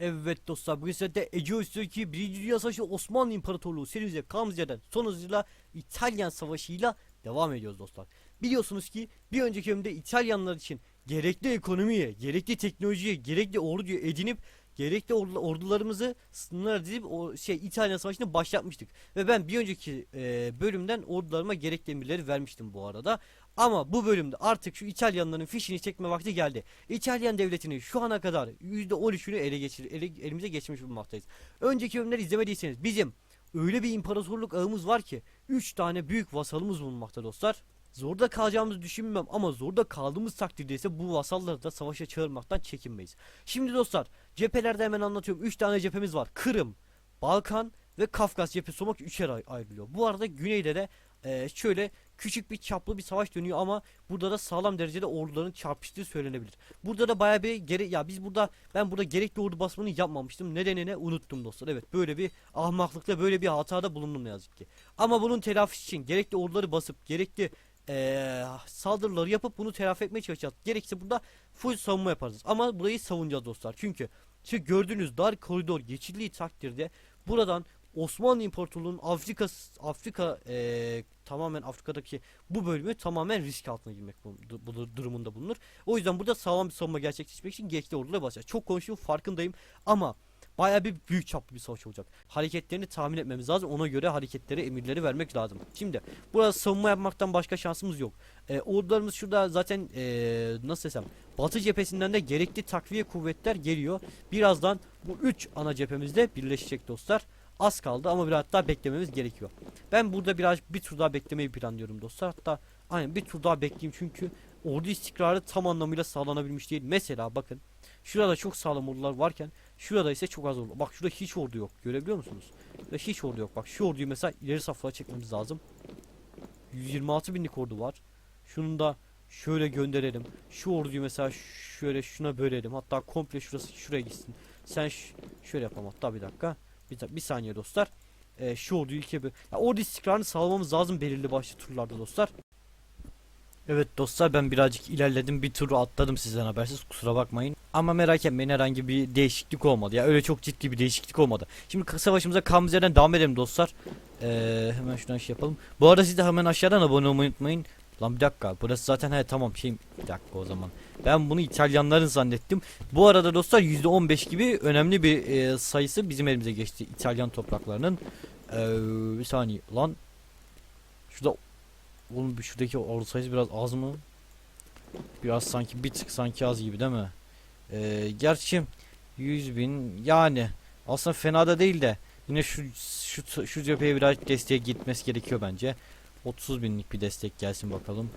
Evet dostlar bu de Ege Üstü'ndeki 1. Dünya Savaşı Osmanlı İmparatorluğu serimize kaldığımız yerden son hızıyla İtalyan Savaşı'yla devam ediyoruz dostlar. Biliyorsunuz ki bir önceki bölümde İtalyanlar için gerekli ekonomiye, gerekli teknolojiye, gerekli orduyu edinip gerekli ordu- ordularımızı sınırlara dizip o şey İtalyan Savaşı'nı başlatmıştık. Ve ben bir önceki e, bölümden ordularıma gerekli emirleri vermiştim bu arada. Ama bu bölümde artık şu İtalyanların fişini çekme vakti geldi. İtalyan devletini şu ana kadar %13'ünü ele geçir ele, elimize geçmiş bulunmaktayız. Önceki bölümleri izlemediyseniz bizim öyle bir imparatorluk ağımız var ki 3 tane büyük vasalımız bulunmakta dostlar. Zorda kalacağımızı düşünmem ama zorda kaldığımız takdirde ise bu vasalları da savaşa çağırmaktan çekinmeyiz. Şimdi dostlar cephelerde hemen anlatıyorum. 3 tane cephemiz var. Kırım, Balkan ve Kafkas cephesi olmak üçer ay- ayrılıyor. Bu arada güneyde de e, şöyle küçük bir çaplı bir savaş dönüyor ama burada da sağlam derecede orduların çarpıştığı söylenebilir. Burada da bayağı bir gere ya biz burada ben burada gerekli ordu basmanı yapmamıştım. Nedenini unuttum dostlar. Evet böyle bir ahmaklıkla böyle bir hatada bulundum ne yazık ki. Ama bunun telafisi için gerekli orduları basıp gerekli eee, saldırıları yapıp bunu telafi etmeye çalışacağız. Gerekirse burada full savunma yaparız. Ama burayı savunacağız dostlar. Çünkü şu gördüğünüz dar koridor geçildiği takdirde buradan Osmanlı İmparatorluğu'nun Afrika Afrika eee, tamamen Afrika'daki bu bölümü tamamen risk altına girmek bu, bu durumunda bulunur. O yüzden burada sağlam bir savunma gerçekleştirmek için gerekli ordulara basacağız. Çok konuşuyorum farkındayım ama Bayağı bir büyük çaplı bir savaş olacak. Hareketlerini tahmin etmemiz lazım. Ona göre hareketlere emirleri vermek lazım. Şimdi burada savunma yapmaktan başka şansımız yok. Ee, ordularımız şurada zaten ee, nasıl desem Batı cephesinden de gerekli takviye kuvvetler geliyor. Birazdan bu üç ana cephemizde birleşecek dostlar. Az kaldı ama biraz daha beklememiz gerekiyor. Ben burada biraz bir tur daha beklemeyi planlıyorum dostlar. Hatta aynen bir tur daha bekleyeyim çünkü ordu istikrarı tam anlamıyla sağlanabilmiş değil. Mesela bakın şurada çok sağlam ordular varken Şurada ise çok az ordu. Bak şurada hiç ordu yok. Görebiliyor musunuz? Ve hiç ordu yok. Bak şu orduyu mesela ileri saflara çekmemiz lazım. 126 binlik ordu var. Şunu da şöyle gönderelim. Şu orduyu mesela şöyle şuna bölelim. Hatta komple şurası şuraya gitsin. Sen şöyle yapalım hatta bir dakika. Bir, bir saniye dostlar. Ee, şu orduyu ikiye böl. Ya ordu istikrarını sağlamamız lazım belirli başlı turlarda dostlar. Evet dostlar ben birazcık ilerledim bir turu atladım sizden habersiz kusura bakmayın. Ama merak etmeyin herhangi bir değişiklik olmadı ya öyle çok ciddi bir değişiklik olmadı. Şimdi savaşımıza kaldığımız yerden devam edelim dostlar. Ee, hemen şuradan şey yapalım. Bu arada siz de hemen aşağıdan abone olmayı unutmayın. Lan bir dakika burası zaten he tamam şey bir dakika o zaman. Ben bunu İtalyanların zannettim. Bu arada dostlar %15 gibi önemli bir e, sayısı bizim elimize geçti İtalyan topraklarının. Ee, bir saniye lan. Şurada Oğlum şuradaki ordu sayısı biraz az mı? Biraz sanki bir tık sanki az gibi değil mi? Ee, gerçi 100 bin yani aslında fena da değil de yine şu şu şu cepheye biraz desteğe gitmesi gerekiyor bence. 30 binlik bir destek gelsin bakalım.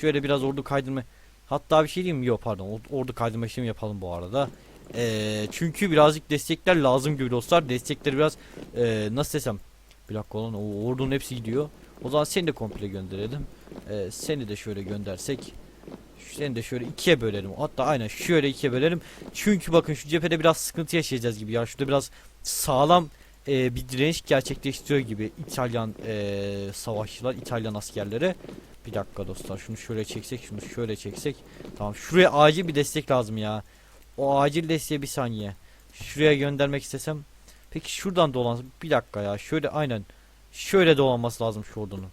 Şöyle biraz ordu kaydırma hatta bir şey diyeyim mi? Yok pardon or- ordu kaydırma işlemi yapalım bu arada. Ee, çünkü birazcık destekler lazım gibi dostlar. Destekleri biraz ee, nasıl desem bir dakika olan o ordunun hepsi gidiyor. O zaman seni de komple gönderelim. Ee, seni de şöyle göndersek. Seni de şöyle ikiye bölelim. Hatta aynen şöyle ikiye bölelim. Çünkü bakın şu cephede biraz sıkıntı yaşayacağız gibi ya. Şurada biraz sağlam e, bir direniş gerçekleştiriyor gibi İtalyan e, savaşçılar, İtalyan askerleri. Bir dakika dostlar şunu şöyle çeksek, şunu şöyle çeksek. Tamam şuraya acil bir destek lazım ya. O acil desteğe bir saniye. Şuraya göndermek istesem. Peki şuradan dolan. Bir dakika ya. Şöyle aynen. Şöyle dolanması lazım şu ordunun.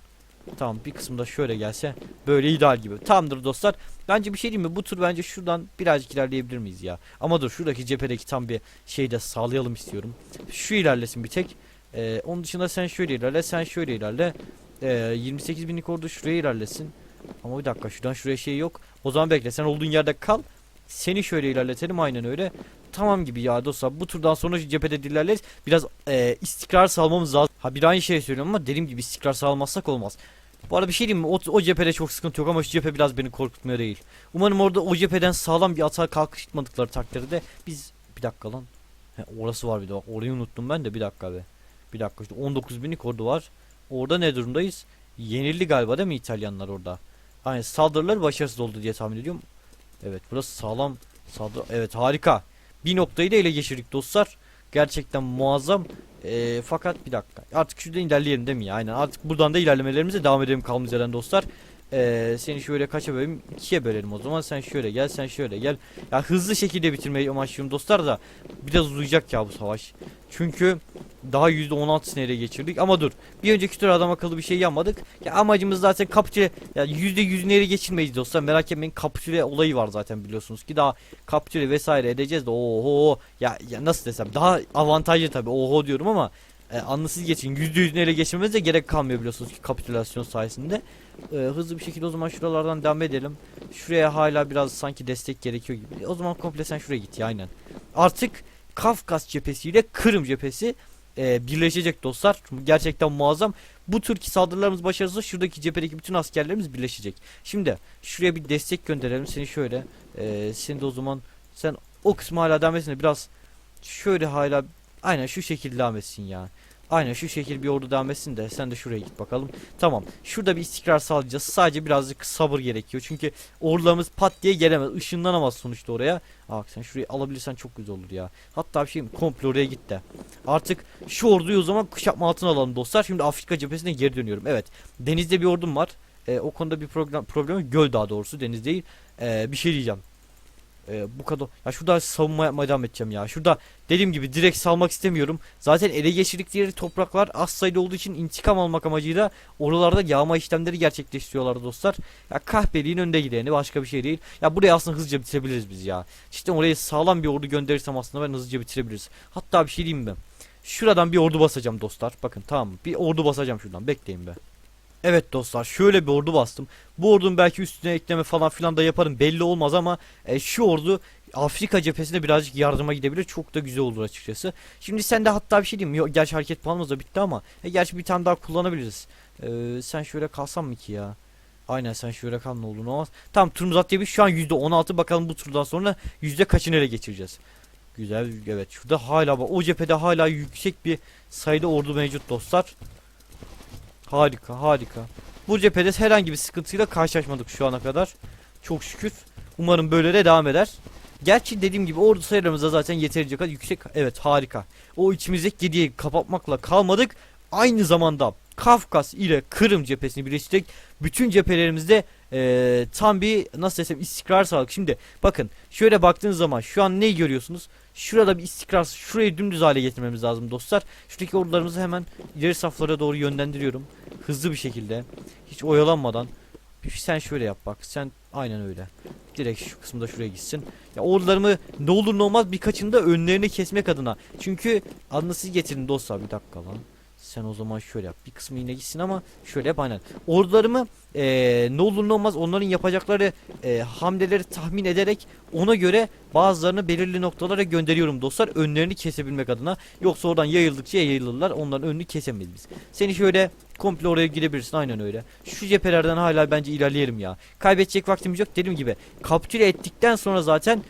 Tamam bir kısımda şöyle gelse böyle ideal gibi. Tamamdır dostlar. Bence bir şey diyeyim mi? Bu tur bence şuradan birazcık ilerleyebilir miyiz ya? Ama dur şuradaki cephedeki tam bir şey de sağlayalım istiyorum. Şu ilerlesin bir tek. Ee, onun dışında sen şöyle ilerle, sen şöyle ilerle. Ee, 28 binlik ordu şuraya ilerlesin. Ama bir dakika şuradan şuraya şey yok. O zaman bekle sen olduğun yerde kal. Seni şöyle ilerletelim aynen öyle. Tamam gibi ya dostlar. Bu turdan sonra cephede ilerleriz. Biraz e, istikrar sağlamamız lazım. Ha bir aynı şey söylüyorum ama dediğim gibi istikrar sağlamazsak olmaz. Bu arada bir şey diyeyim mi? O, o cephede çok sıkıntı yok ama şu cephe biraz beni korkutmuyor değil. Umarım orada o cepheden sağlam bir atağa kalkışmadıkları takdirde biz... Bir dakika lan. He, orası var bir de bak orayı unuttum ben de bir dakika be. Bir dakika işte 19 binlik ordu var. Orada ne durumdayız? Yenildi galiba değil mi İtalyanlar orada? Aynen saldırıları başarısız oldu diye tahmin ediyorum. Evet burası sağlam saldırı. Evet harika. Bir noktayı da ele geçirdik dostlar. Gerçekten muazzam. Ee, fakat bir dakika. Artık şuradan ilerleyelim değil mi? Aynen artık buradan da ilerlemelerimize devam edelim kaldığımız yerden dostlar. Ee, seni şöyle kaça bölelim? İkiye bölelim o zaman. Sen şöyle gel, sen şöyle gel. Ya hızlı şekilde bitirmeyi amaçlıyorum dostlar da biraz uzayacak ya bu savaş. Çünkü daha %16'sını ele geçirdik ama dur. Bir önceki tur adam akıllı bir şey yapmadık. Ya amacımız zaten kapitüle ya %100'ünü ele geçirmeyiz dostlar. Merak etmeyin kapitüle olayı var zaten biliyorsunuz ki daha kapitüle vesaire edeceğiz de oho ya, ya nasıl desem daha avantajlı tabi oho diyorum ama e, anlasız geçin %100'ünü ele geçirmemize gerek kalmıyor biliyorsunuz ki kapitülasyon sayesinde. E, hızlı bir şekilde o zaman şuralardan devam edelim. Şuraya hala biraz sanki destek gerekiyor gibi. O zaman komple sen şuraya git ya aynen. Artık Kafkas cephesiyle Kırım cephesi e, birleşecek dostlar. Gerçekten muazzam. Bu türki saldırılarımız başarırsa şuradaki cephedeki bütün askerlerimiz birleşecek. Şimdi şuraya bir destek gönderelim. Seni şöyle. E, seni de o zaman sen o kısmı hala devam etsin de biraz şöyle hala aynen şu şekilde devam etsin ya. Aynen şu şekil bir ordu devam de sen de şuraya git bakalım. Tamam. Şurada bir istikrar sağlayacağız. Sadece birazcık sabır gerekiyor. Çünkü ordularımız pat diye gelemez. Işınlanamaz sonuçta oraya. Aa sen şurayı alabilirsen çok güzel olur ya. Hatta bir şey mi? Komple oraya git de. Artık şu orduyu o zaman kuşatma altına alalım dostlar. Şimdi Afrika cephesine geri dönüyorum. Evet. Denizde bir ordum var. Ee, o konuda bir problem problemi göl daha doğrusu deniz değil. Ee, bir şey diyeceğim. Ee, bu kadar. Ya şurada savunma yapmaya devam edeceğim ya. Şurada dediğim gibi direkt salmak istemiyorum. Zaten ele geçirdikleri topraklar az sayıda olduğu için intikam almak amacıyla oralarda yağma işlemleri gerçekleştiriyorlar dostlar. Ya kahpeliğin önde gideni başka bir şey değil. Ya buraya aslında hızlıca bitirebiliriz biz ya. İşte oraya sağlam bir ordu gönderirsem aslında ben hızlıca bitirebiliriz. Hatta bir şey diyeyim mi? Şuradan bir ordu basacağım dostlar. Bakın tamam? Bir ordu basacağım şuradan. Bekleyin be. Evet dostlar şöyle bir ordu bastım. Bu ordunun belki üstüne ekleme falan filan da yaparım belli olmaz ama e, şu ordu Afrika cephesine birazcık yardıma gidebilir. Çok da güzel olur açıkçası. Şimdi sen de hatta bir şey diyeyim. Yok, gerçi hareket puanımız da bitti ama. E, gerçi bir tane daha kullanabiliriz. E, sen şöyle kalsan mı ki ya? Aynen sen şöyle kal ne olur ne olmaz. Tamam turumuz atlayabilir. Şu an %16 bakalım bu turdan sonra yüzde kaçını ele geçireceğiz. Güzel evet şurada hala bak o cephede hala yüksek bir sayıda ordu mevcut dostlar. Harika harika. Bu cephede herhangi bir sıkıntıyla karşılaşmadık şu ana kadar. Çok şükür. Umarım böyle de devam eder. Gerçi dediğim gibi ordu sayılarımız da zaten yeterince kadar yüksek. Evet harika. O içimizdeki gediği kapatmakla kalmadık. Aynı zamanda Kafkas ile Kırım cephesini birleştirdik. Bütün cephelerimizde eee, tam bir nasıl desem istikrar sağladık. Şimdi bakın şöyle baktığınız zaman şu an neyi görüyorsunuz? Şurada bir istikrar şurayı dümdüz hale getirmemiz lazım dostlar. Şuradaki ordularımızı hemen ileri saflara doğru yönlendiriyorum. Hızlı bir şekilde. Hiç oyalanmadan. Sen şöyle yap bak. Sen aynen öyle. Direkt şu kısımda şuraya gitsin. Ya ordularımı ne olur ne olmaz birkaçını da önlerini kesmek adına. Çünkü siz getirin dostlar bir dakika lan. Sen o zaman şöyle yap. Bir kısmı yine gitsin ama şöyle yap aynen. Ordularımı eee, ne olur ne olmaz onların yapacakları eee, hamleleri tahmin ederek ona göre bazılarını belirli noktalara gönderiyorum dostlar. Önlerini kesebilmek adına. Yoksa oradan yayıldıkça yayılırlar. Onların önünü kesemeyiz biz. Seni şöyle komple oraya gidebilirsin aynen öyle. Şu cephelerden hala bence ilerleyelim ya. Kaybedecek vaktimiz yok dediğim gibi. Kapitüle ettikten sonra zaten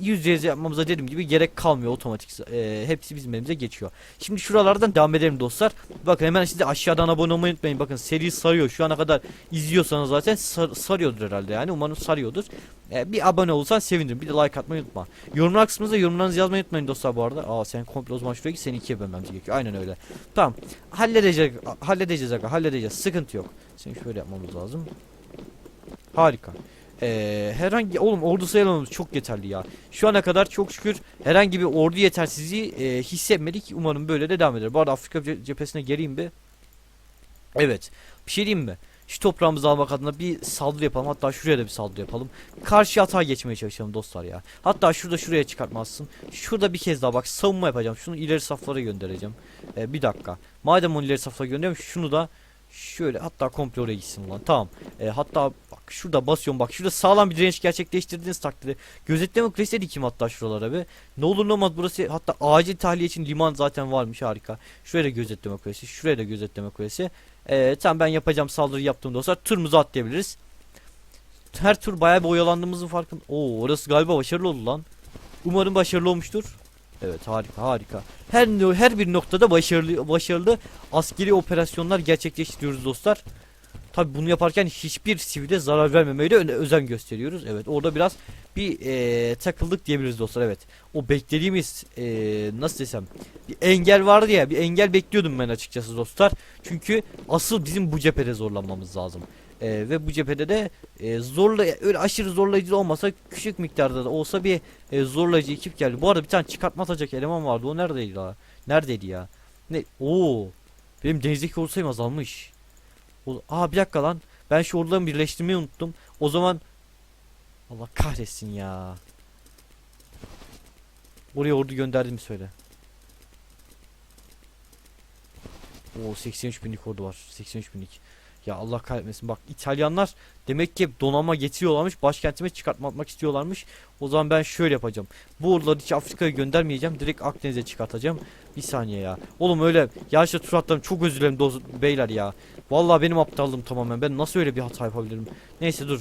eee yüz yapmamıza dediğim gibi gerek kalmıyor otomatik eee, hepsi bizim elimize geçiyor. Şimdi şuralardan devam edelim dostlar. Bakın hemen size aşağıdan abone olmayı unutmayın. Bakın seri sarıyor. Şu ana kadar izliyorsanız zaten sar- sarıyordur herhalde yani. Umarım sarıyordur. Eee, bir abone olursan sevinirim. Bir de like atmayı unutma. Yorumlar kısmınızda yorumlarınızı yazmayı unutmayın dostlar bu arada. Aa sen komple o zaman şuraya git seni ikiye bölmemiz gerekiyor. Aynen öyle. Tamam. Halledeceğiz. Halledeceğiz aga. Halledeceğiz. Sıkıntı yok. Seni şöyle yapmamız lazım. Harika. Ee, herhangi oğlum ordu sayılarımız çok yeterli ya. Şu ana kadar çok şükür herhangi bir ordu yetersizliği e, hissetmedik. Umarım böyle de devam eder. Bu arada Afrika ce- cephesine geleyim bir. Evet. Bir şey diyeyim mi? Şu toprağımızı almak adına bir saldırı yapalım. Hatta şuraya da bir saldırı yapalım. Karşı atağa geçmeye çalışalım dostlar ya. Hatta şurada şuraya çıkartmazsın. Şurada bir kez daha bak savunma yapacağım. Şunu ileri saflara göndereceğim. Ee, bir dakika. Madem onu ileri saflara gönderiyorum şunu da şöyle hatta komple oraya gitsin lan. Tamam. Ee, hatta bak şurada basıyorum bak. Şurada sağlam bir direnç gerçekleştirdiğiniz takdirde gözetleme kulesi dikeyim hatta şuralara be. Ne olur ne olmaz burası hatta acil tahliye için liman zaten varmış harika. Şuraya da gözetleme kulesi. Şuraya da gözetleme kulesi. Ee, tamam ben yapacağım saldırı yaptığım dostlar. Turumuzu atlayabiliriz. Her tur bayağı bir oyalandığımızın farkında. Oo orası galiba başarılı oldu lan. Umarım başarılı olmuştur. Evet harika harika. Her her bir noktada başarılı başarılı askeri operasyonlar gerçekleştiriyoruz dostlar. Tabi bunu yaparken hiçbir sivile zarar vermemeye de özen gösteriyoruz. Evet orada biraz bir eee, takıldık diyebiliriz dostlar evet. O beklediğimiz eee, nasıl desem bir engel vardı ya bir engel bekliyordum ben açıkçası dostlar. Çünkü asıl bizim bu cephede zorlanmamız lazım. E, ve bu cephede de e, zorla öyle aşırı zorlayıcı olmasa küçük miktarda da olsa bir e, zorlayıcı ekip geldi. Bu arada bir tane çıkartma atacak eleman vardı. O neredeydi la? Neredeydi ya? Ne? Oo. Benim denizdeki ordu sayım azalmış. O, aa bir dakika lan. Ben şu ordularımı birleştirmeyi unuttum. O zaman Allah kahretsin ya. Oraya ordu gönderdiğimi söyle. O 83 binlik ordu var. 83 binlik. Ya Allah kahretmesin. Bak İtalyanlar demek ki donanma getiriyorlarmış. Başkentime çıkartma atmak istiyorlarmış. O zaman ben şöyle yapacağım. Bu orduları hiç Afrika'ya göndermeyeceğim. Direkt Akdeniz'e çıkartacağım. Bir saniye ya. Oğlum öyle yaşlı tur atlarım. Çok özür dilerim beyler ya. Vallahi benim aptallığım tamamen. Ben nasıl öyle bir hata yapabilirim? Neyse dur.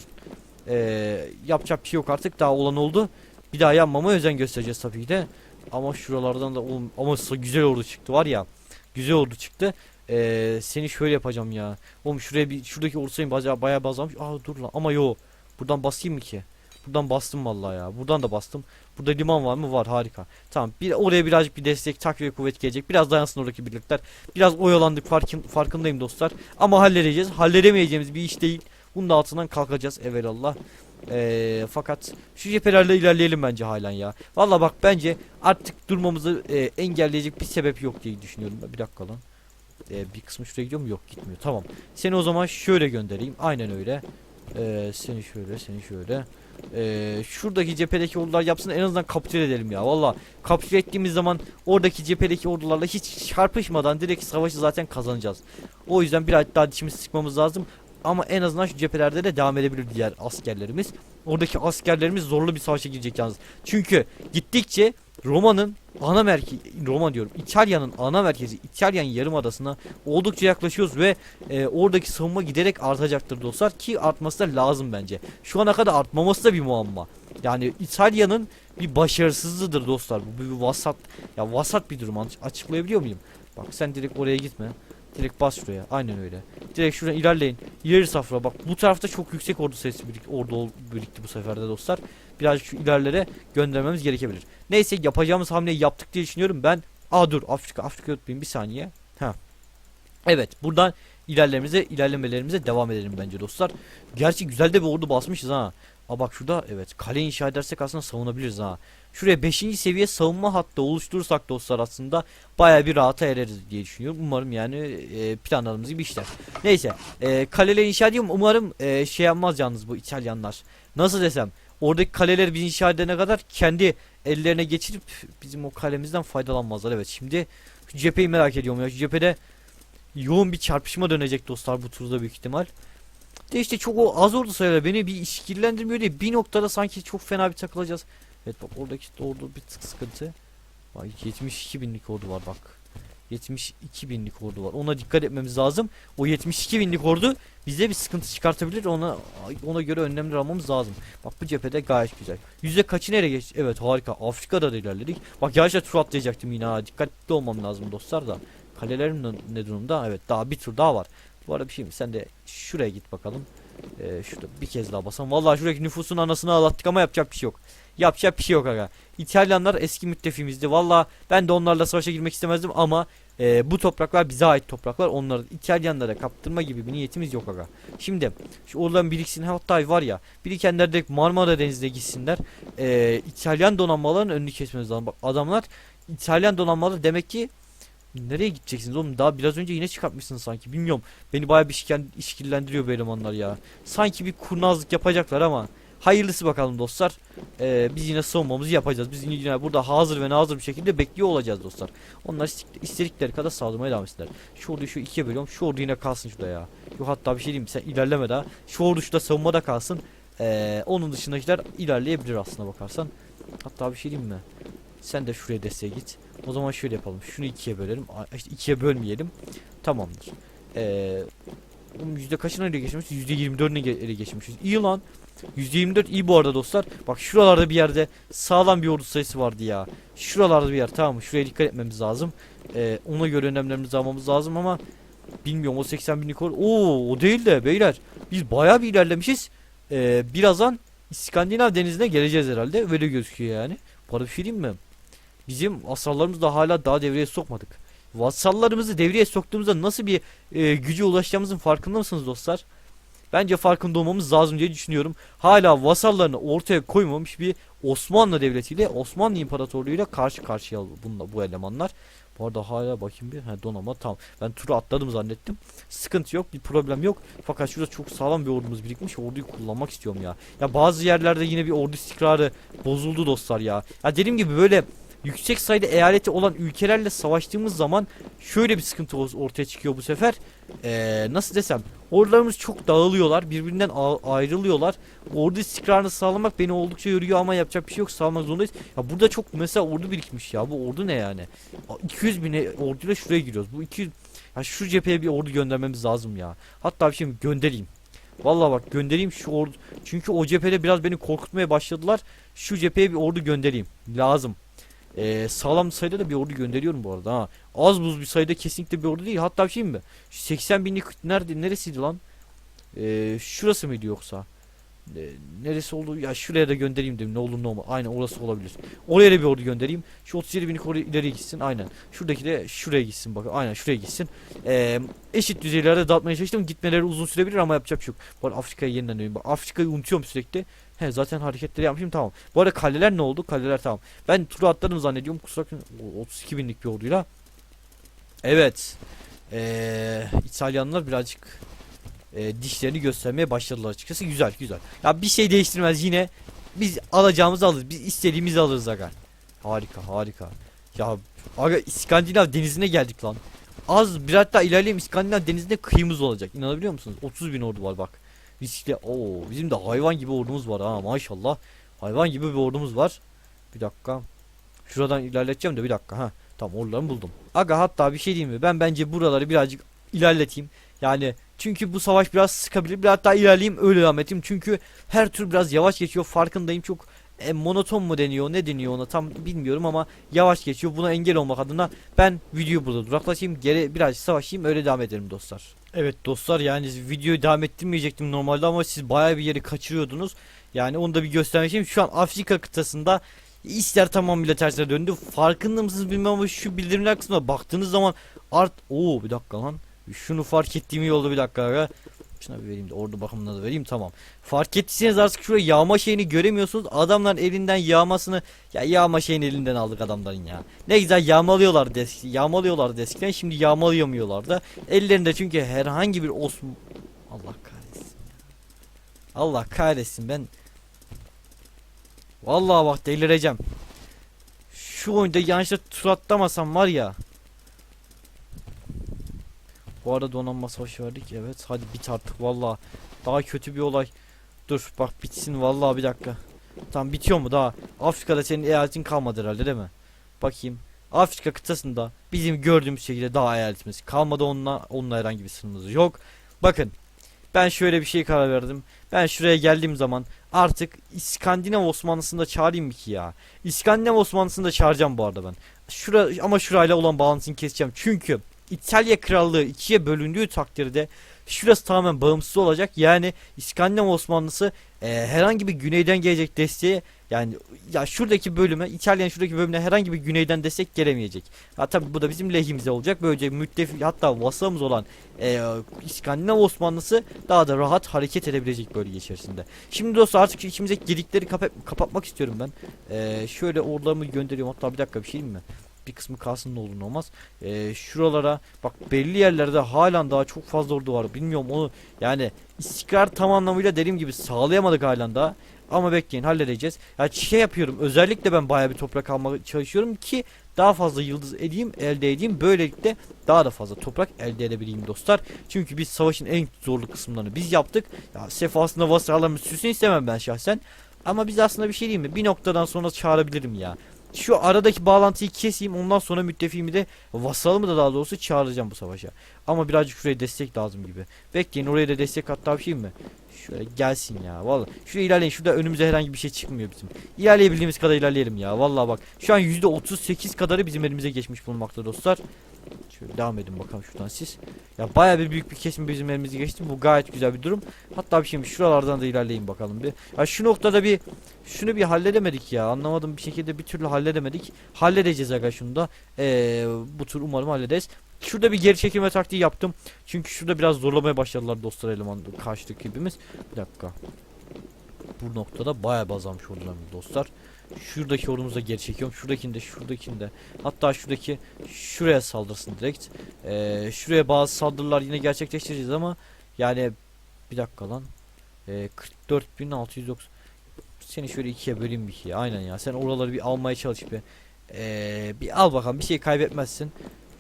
Ee, yapacak bir şey yok artık. Daha olan oldu. Bir daha yapmama özen göstereceğiz tabii ki de. Ama şuralardan da oğlum ama güzel ordu çıktı var ya. Güzel ordu çıktı. Ee, seni şöyle yapacağım ya. Oğlum şuraya bir şuradaki ordu sayım bayağı bayağı bazlamış. Aa dur lan ama yo. Buradan basayım mı ki? Buradan bastım vallahi ya. Buradan da bastım. Burada liman var mı? Var harika. Tamam. Bir oraya birazcık bir destek, takviye kuvvet gelecek. Biraz dayansın oradaki birlikler. Biraz oyalandık farkın, farkındayım dostlar. Ama halledeceğiz. Halledemeyeceğimiz bir iş değil. Bunun da altından kalkacağız evelallah. Ee, fakat şu cephelerle ilerleyelim bence halen ya. Valla bak bence artık durmamızı e, engelleyecek bir sebep yok diye düşünüyorum. Bir dakika lan. Ee, bir kısmı şuraya gidiyor mu? Yok gitmiyor. Tamam. Seni o zaman şöyle göndereyim. Aynen öyle. Ee, seni şöyle, seni şöyle. Ee, şuradaki cephedeki ordular yapsın en azından kapitüle edelim ya. Valla kapitüle ettiğimiz zaman oradaki cephedeki ordularla hiç çarpışmadan direkt savaşı zaten kazanacağız. O yüzden biraz daha dişimizi sıkmamız lazım. Ama en azından şu cephelerde de devam edebilir diğer askerlerimiz. Oradaki askerlerimiz zorlu bir savaşa girecek yalnız. Çünkü gittikçe Roma'nın ana merkezi Roma diyorum İtalya'nın ana merkezi İtalyan yarımadasına oldukça yaklaşıyoruz ve e, oradaki savunma giderek artacaktır dostlar ki artması da lazım bence. Şu ana kadar artmaması da bir muamma. Yani İtalya'nın bir başarısızlığıdır dostlar. Bu bir vasat ya vasat bir durum Aç- açıklayabiliyor muyum? Bak sen direkt oraya gitme. Direkt bas şuraya. Aynen öyle. Direkt şuradan ilerleyin. İleri safra bak bu tarafta çok yüksek ordu sayısı birik ordu birikti bu seferde dostlar. Birazcık şu ilerlere göndermemiz gerekebilir. Neyse yapacağımız hamleyi yaptık diye düşünüyorum ben. Aa dur Afrika Afrika unutmayayım bir saniye. Ha. Evet buradan ilerlememize ilerlemelerimize devam edelim bence dostlar. Gerçi güzel de bir ordu basmışız ha. Aa bak şurada evet kale inşa edersek aslında savunabiliriz ha. Şuraya 5. seviye savunma hattı oluşturursak dostlar aslında baya bir rahata ereriz diye düşünüyorum. Umarım yani e, planladığımız gibi işler. Neyse e, kaleler inşa ediyorum. Umarım e, şey yapmaz yalnız bu İtalyanlar. Nasıl desem oradaki kaleleri biz inşa edene kadar kendi ellerine geçirip bizim o kalemizden faydalanmazlar. Evet şimdi şu cepheyi merak ediyorum ya. Şu cephede yoğun bir çarpışma dönecek dostlar bu turda büyük ihtimal. De işte çok o az ordu sayılar beni bir işkillendirmiyor diye bir noktada sanki çok fena bir takılacağız. Evet bak oradaki ordu bir tık sıkıntı. Bak 72 binlik ordu var bak. 72 binlik ordu var. Ona dikkat etmemiz lazım. O 72 binlik ordu bize bir sıkıntı çıkartabilir. Ona ona göre önlemler almamız lazım. Bak bu cephede gayet güzel. Yüzde kaçı nereye geç? Evet harika. Afrika'da da ilerledik. Bak yavaşça tur atlayacaktım yine. Dikkatli olmam lazım dostlar da. Kalelerim ne durumda? Evet daha bir tur daha var. Bu arada bir şey mi? Sen de şuraya git bakalım. Ee, şurada bir kez daha basalım. Vallahi şuradaki nüfusun anasını ağlattık ama yapacak bir şey yok. Yapacak bir şey yok aga. İtalyanlar eski müttefimizdi. Valla ben de onlarla savaşa girmek istemezdim ama e, bu topraklar bize ait topraklar. Onları İtalyanlara kaptırma gibi bir niyetimiz yok aga. Şimdi şu oradan biriksin hatta var ya birikenler direkt Marmara Denizi'ne gitsinler. E, İtalyan donanmalarının önünü kesmemiz lazım. Bak adamlar İtalyan donanmaları demek ki Nereye gideceksiniz oğlum? Daha biraz önce yine çıkartmışsınız sanki. Bilmiyorum. Beni bayağı bir işken, işkillendiriyor bu elemanlar ya. Sanki bir kurnazlık yapacaklar ama hayırlısı bakalım dostlar. Ee, biz yine savunmamızı yapacağız. Biz yine burada hazır ve nazır bir şekilde bekliyor olacağız dostlar. Onlar istedikleri kadar saldırmaya devam etsinler. Şu orduyu şu ikiye bölüyorum. Şu ordu yine kalsın şurada ya. Yok hatta bir şey diyeyim sen ilerleme daha. Şu ordu şurada savunmada kalsın. Ee, onun dışındakiler ilerleyebilir aslına bakarsan. Hatta bir şey diyeyim mi? Sen de şuraya desteğe git. O zaman şöyle yapalım. Şunu ikiye bölelim. İşte ikiye bölmeyelim. Tamamdır. Ee, oğlum yüzde kaçına ele geçmişiz? Yüzde yirmi dördüne ge- ele geçmişiz. İyi lan. Yüzde yirmi dört iyi bu arada dostlar. Bak şuralarda bir yerde sağlam bir ordu sayısı vardı ya. Şuralarda bir yer tamam mı? Şuraya dikkat etmemiz lazım. Ee, ona göre önlemlerimizi almamız lazım ama bilmiyorum o 80 binlik or- Oo o değil de beyler. Biz bayağı bir ilerlemişiz. Ee, birazdan İskandinav denizine geleceğiz herhalde. Böyle gözüküyor yani. Arada bir şey mi? Bizim vasallarımızı da hala daha devreye sokmadık. Vasallarımızı devreye soktuğumuzda nasıl bir e, güce ulaşacağımızın farkında mısınız dostlar? bence farkında olmamız lazım diye düşünüyorum. Hala vasallarını ortaya koymamış bir Osmanlı devletiyle Osmanlı İmparatorluğu'yla karşı karşıya bununla bu elemanlar. Bu arada hala bakayım bir. He donama tamam. Ben turu atladım zannettim. Sıkıntı yok bir problem yok. Fakat şurada çok sağlam bir ordumuz birikmiş. Orduyu kullanmak istiyorum ya. Ya bazı yerlerde yine bir ordu istikrarı bozuldu dostlar ya. Ya dediğim gibi böyle yüksek sayıda eyaleti olan ülkelerle savaştığımız zaman şöyle bir sıkıntı ortaya çıkıyor bu sefer. Ee, nasıl desem ordularımız çok dağılıyorlar birbirinden ayrılıyorlar. Ordu istikrarını sağlamak beni oldukça yoruyor ama yapacak bir şey yok sağlamak zorundayız. Ya burada çok mesela ordu birikmiş ya bu ordu ne yani? A- 200 bine orduyla şuraya giriyoruz. Bu 200 ya şu cepheye bir ordu göndermemiz lazım ya. Hatta bir şey göndereyim. Vallahi bak göndereyim şu ordu. Çünkü o cephede biraz beni korkutmaya başladılar. Şu cepheye bir ordu göndereyim. Lazım. Ee, sağlam sayıda da bir ordu gönderiyorum bu arada ha. Az buz bir sayıda kesinlikle bir ordu değil. Hatta bir şey mi? Şu 80 binlik nerede neresiydi lan? Ee, şurası mıydı yoksa? Ee, neresi oldu? Ya şuraya da göndereyim dedim. Ne olur ne olmaz. Aynen orası olabilir. Oraya da bir ordu göndereyim. Şu 37 binlik oraya ileriye gitsin. Aynen. Şuradaki de şuraya gitsin. Bakın aynen şuraya gitsin. Ee, eşit düzeylerde dağıtmaya çalıştım. Gitmeleri uzun sürebilir ama yapacak bir şey yok. Bu Afrika'ya yeniden dönüyorum. Afrika'yı unutuyorum sürekli. He zaten hareketleri yapmışım tamam. Bu arada kaleler ne oldu? Kaleler tamam. Ben turu atladım zannediyorum. Kusura bakmayın. O- 32 binlik bir orduyla. Evet. Ee, İtalyanlar birazcık e, dişlerini göstermeye başladılar açıkçası. Güzel güzel. Ya bir şey değiştirmez yine. Biz alacağımızı alırız. Biz istediğimizi alırız aga. Harika harika. Ya aga İskandinav denizine geldik lan. Az bir hatta ilerleyeyim İskandinav denizinde kıyımız olacak. İnanabiliyor musunuz? 30 bin ordu var bak. Riskli. Oo bizim de hayvan gibi ordumuz var ha maşallah. Hayvan gibi bir ordumuz var. Bir dakika. Şuradan ilerleteceğim de bir dakika ha. Tamam oralarını buldum. Aga hatta bir şey diyeyim mi? Ben bence buraları birazcık ilerleteyim. Yani çünkü bu savaş biraz sıkabilir. Bir hatta ilerleyeyim öyle devam edeyim. Çünkü her tur biraz yavaş geçiyor. Farkındayım. Çok e, monoton mu deniyor ne deniyor ona tam bilmiyorum ama yavaş geçiyor. Buna engel olmak adına ben videoyu burada duraklatayım. Geri biraz savaşayım öyle devam edelim dostlar. Evet dostlar yani videoyu devam ettirmeyecektim normalde ama siz bayağı bir yeri kaçırıyordunuz. Yani onu da bir göstermek istiyorum. Şu an Afrika kıtasında işler tamamıyla tersine döndü. Farkında mısınız bilmem ama şu bildirimler kısmına baktığınız zaman art... Oo bir dakika lan. Şunu fark ettiğim iyi oldu bir dakika. Şuna bir vereyim de ordu bakımına da vereyim tamam. Fark ettiyseniz artık şuraya yağma şeyini göremiyorsunuz. Adamların elinden yağmasını ya yağma şeyini elinden aldık adamların ya. Ne güzel yağmalıyorlar des yağmalıyorlar eskiden şimdi yağmalayamıyorlar da. Ellerinde çünkü herhangi bir osm Allah kahretsin. Allah kahretsin ben Vallahi bak delireceğim. Şu oyunda yanlışlıkla tur atlamasam var ya. Bu arada donanma savaşı verdik evet. Hadi bit artık vallahi. Daha kötü bir olay. Dur bak bitsin vallahi bir dakika. Tamam bitiyor mu daha? Afrika'da senin eyaletin kalmadı herhalde değil mi? Bakayım. Afrika kıtasında bizim gördüğümüz şekilde daha eyaletimiz kalmadı onunla onunla herhangi bir sınırımız yok. Bakın ben şöyle bir şey karar verdim. Ben şuraya geldiğim zaman artık İskandinav Osmanlısını da çağırayım mı ki ya? İskandinav Osmanlısını da çağıracağım bu arada ben. Şura ama şurayla olan bağlantısını keseceğim. Çünkü İtalya Krallığı ikiye bölündüğü takdirde şurası tamamen bağımsız olacak. Yani İskandinav Osmanlısı e, herhangi bir güneyden gelecek desteğe yani ya şuradaki bölüme İtalya'nın şuradaki bölümüne herhangi bir güneyden destek gelemeyecek. Ha tabi bu da bizim lehimize olacak. Böylece müttefik hatta vasalımız olan e, İskandinav Osmanlısı daha da rahat hareket edebilecek bölge içerisinde. Şimdi dostlar artık şu içimizdeki gedikleri kapa- kapatmak istiyorum ben. E, şöyle ordularımı gönderiyorum. Hatta bir dakika bir şey mi? Bir kısmı kalsın ne olur ne olmaz. E, şuralara bak belli yerlerde halen daha çok fazla ordu var. Bilmiyorum onu yani istikrar tam anlamıyla dediğim gibi sağlayamadık halen daha. Ama bekleyin halledeceğiz. Ya şey yapıyorum özellikle ben bayağı bir toprak almaya çalışıyorum ki daha fazla yıldız edeyim elde edeyim. Böylelikle daha da fazla toprak elde edebileyim dostlar. Çünkü biz savaşın en zorlu kısımlarını biz yaptık. Ya sefasında vasallarımız süsünü istemem ben şahsen. Ama biz aslında bir şey diyeyim mi? Bir noktadan sonra çağırabilirim ya. Şu aradaki bağlantıyı keseyim ondan sonra müttefiğimi de vasalımı da daha doğrusu çağıracağım bu savaşa. Ama birazcık şuraya destek lazım gibi. Bekleyin oraya da destek hatta bir şey mi? Şöyle gelsin ya vallahi. Şuraya ilerleyin. Şurada önümüze herhangi bir şey çıkmıyor bizim. İlerleyebildiğimiz kadar ilerleyelim ya. Vallahi bak. Şu an %38 kadarı bizim elimize geçmiş bulunmakta dostlar. Şöyle devam edin bakalım şuradan siz. Ya bayağı bir büyük bir kesim bizim elimize geçti. Bu gayet güzel bir durum. Hatta bir şeymiş şuralardan da ilerleyin bakalım bir. Ya şu noktada bir şunu bir halledemedik ya. Anlamadım bir şekilde bir türlü halledemedik. Halledeceğiz aga şunu da. Ee, bu tur umarım hallederiz. Şurada bir geri çekilme taktiği yaptım. Çünkü şurada biraz zorlamaya başladılar dostlar eleman karşıdaki rakibimiz. Bir dakika. Bu noktada bayağı bazalmış ordular dostlar. Şuradaki ordumuzu da geri çekiyorum. Şuradakini de şuradakini de. Hatta şuradaki şuraya saldırsın direkt. Ee, şuraya bazı saldırılar yine gerçekleştireceğiz ama yani bir dakika lan. Ee, 44.690 Seni şöyle ikiye böleyim bir ikiye. Aynen ya. Sen oraları bir almaya çalış bir. Ee, bir al bakalım. Bir şey kaybetmezsin.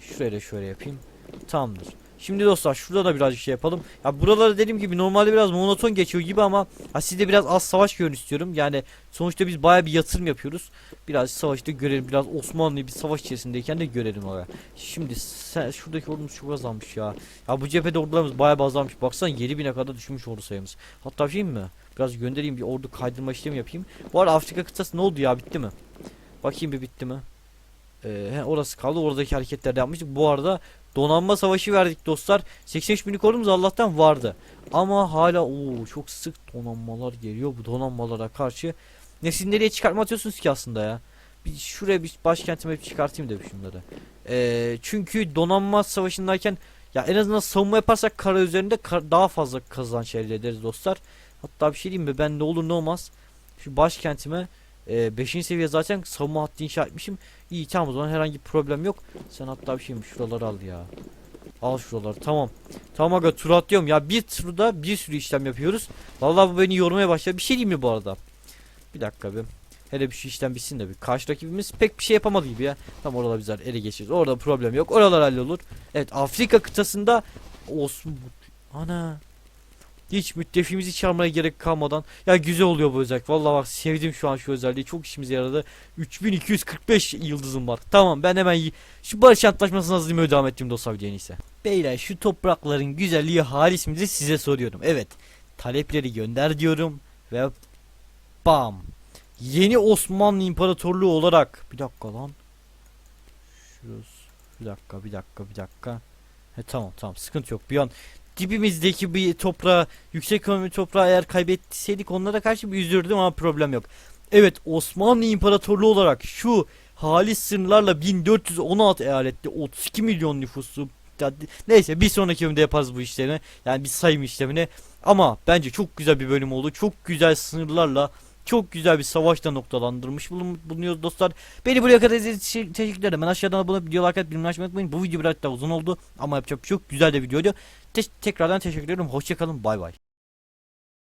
Şuraya da şöyle yapayım. Tamamdır. Şimdi dostlar şurada da birazcık şey yapalım. Ya buraları dediğim gibi normalde biraz monoton geçiyor gibi ama ha sizde biraz az savaş görün istiyorum. Yani sonuçta biz baya bir yatırım yapıyoruz. Biraz savaşta görelim. Biraz Osmanlı bir savaş içerisindeyken de görelim oraya. Şimdi sen şuradaki ordumuz çok azalmış ya. Ya bu cephede ordularımız baya azalmış. Baksana 7000'e kadar düşmüş ordu sayımız. Hatta bir şey mi? Biraz göndereyim bir ordu kaydırma işlemi yapayım. Bu arada Afrika kıtası ne oldu ya bitti mi? Bakayım bir bitti mi? Ee, he, orası kaldı. Oradaki hareketler de yapmıştık. Bu arada donanma savaşı verdik dostlar. 83 binlik ordumuz Allah'tan vardı. Ama hala o çok sık donanmalar geliyor bu donanmalara karşı. Ne siz nereye çıkartma atıyorsunuz ki aslında ya? Bir şuraya bir başkentime bir çıkartayım da şunları. Ee, çünkü donanma savaşındayken ya en azından savunma yaparsak kara üzerinde kar- daha fazla kazanç elde ederiz dostlar. Hatta bir şey diyeyim mi ben ne olur ne olmaz. Şu başkentime 5. seviye zaten savunma hattı inşa etmişim. İyi tamam o zaman herhangi bir problem yok. Sen hatta bir şeyim şuraları al ya. Al şuraları tamam. Tamam aga tur atlıyorum ya bir turda bir sürü işlem yapıyoruz. Vallahi bu beni yormaya başladı. Bir şey diyeyim mi bu arada? Bir dakika bir. Hele bir şu işlem bitsin de bir. Karşı rakibimiz pek bir şey yapamadı gibi ya. Tam oralar güzel ele geçiririz. Orada problem yok. Oralar hallolur. Evet Afrika kıtasında olsun. Ana. Hiç müttefiğimizi çağırmaya gerek kalmadan. Ya güzel oluyor bu özellik. Vallahi bak sevdim şu an şu özelliği. Çok işimize yaradı. 3245 yıldızım var. Tamam ben hemen şu barış antlaşmasını hazırlamaya devam ettim dostlar videoya en iyisi. Beyler şu toprakların güzelliği halis midir size soruyorum. Evet. Talepleri gönder diyorum. Ve bam. Yeni Osmanlı İmparatorluğu olarak. Bir dakika lan. Şurası. Bir dakika bir dakika bir dakika. He tamam tamam sıkıntı yok. Bir an dibimizdeki bir toprağı yüksek ekonomi toprağı eğer kaybetseydik onlara karşı bir üzüldüm ama problem yok. Evet Osmanlı İmparatorluğu olarak şu halis sınırlarla 1416 eyalette 32 milyon nüfusu Ya neyse bir sonraki bölümde yaparız bu işlemi yani bir sayım işlemini ama bence çok güzel bir bölüm oldu çok güzel sınırlarla çok güzel bir savaşla noktalandırmış bulun, bulunuyoruz dostlar. Beni buraya kadar izlediğiniz için teşekkür ederim. Ben aşağıdan abone olup video like açmayı unutmayın. Bu video biraz daha uzun oldu ama yapacak bir şey. Güzel de videoydu. Te- tekrardan teşekkür ederim. Hoşçakalın. Bay bay.